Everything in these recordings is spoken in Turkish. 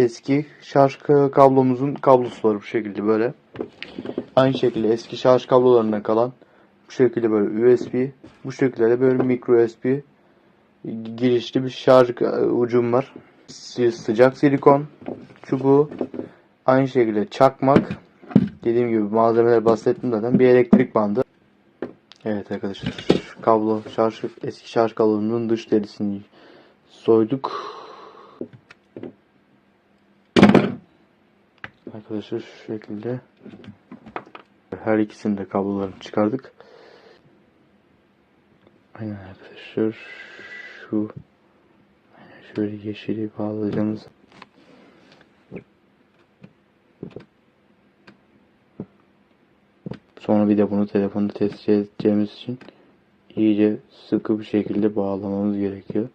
eski şarj ka- kablomuzun kablosu var bu şekilde böyle. Aynı şekilde eski şarj kablolarından kalan bu şekilde böyle USB, bu şekilde de böyle micro USB girişli bir şarj e, ucum var. Sı- Sıcak silikon çubuğu, aynı şekilde çakmak, dediğim gibi malzemeler bahsettim zaten bir elektrik bandı. Evet arkadaşlar kablo şarj eski şarj kablonun dış derisini soyduk. Arkadaşlar şu şekilde her ikisini de kablolarını çıkardık. Aynen arkadaşlar şu şöyle yeşili bağlayacağımız Sonra bir de bunu telefonda test edeceğimiz için iyice sıkı bir şekilde bağlamamız gerekiyor.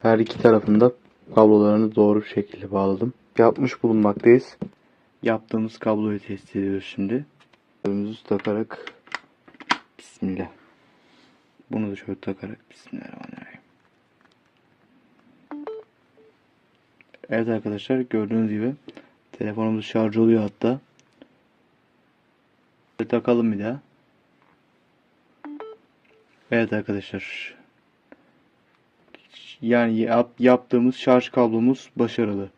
Her iki tarafında kablolarını doğru bir şekilde bağladım. Yapmış bulunmaktayız. Yaptığımız kabloyu test ediyoruz şimdi. Kablomuzu takarak Bismillah. Bunu da şöyle takarak Bismillahirrahmanirrahim. Evet arkadaşlar gördüğünüz gibi telefonumuz şarj oluyor hatta. Takalım bir daha. Evet arkadaşlar. Yani yap, yaptığımız şarj kablomuz başarılı.